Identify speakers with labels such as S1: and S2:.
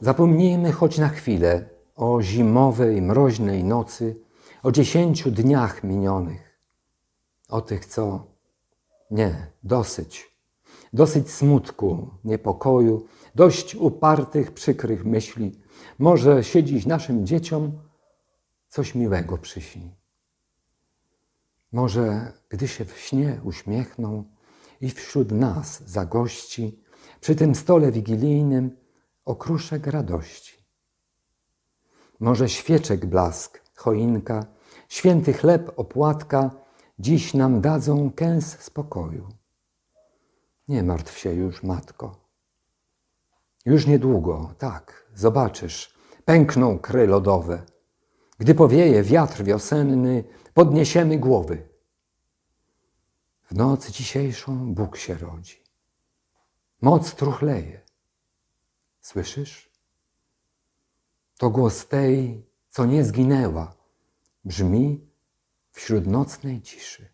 S1: Zapomnijmy choć na chwilę o zimowej, mroźnej nocy, o dziesięciu dniach minionych, o tych, co nie, dosyć. Dosyć smutku, niepokoju, dość upartych, przykrych myśli. Może się dziś naszym dzieciom coś miłego przyśni. Może gdy się w śnie uśmiechną i wśród nas zagości, przy tym stole wigilijnym okruszek radości. Może świeczek blask, choinka, święty chleb, opłatka dziś nam dadzą kęs spokoju. Nie martw się już, matko. Już niedługo, tak, zobaczysz, pękną kry lodowe. Gdy powieje wiatr wiosenny, podniesiemy głowy. W noc dzisiejszą Bóg się rodzi. Moc truchleje. Słyszysz? To głos tej, co nie zginęła, brzmi wśród nocnej ciszy.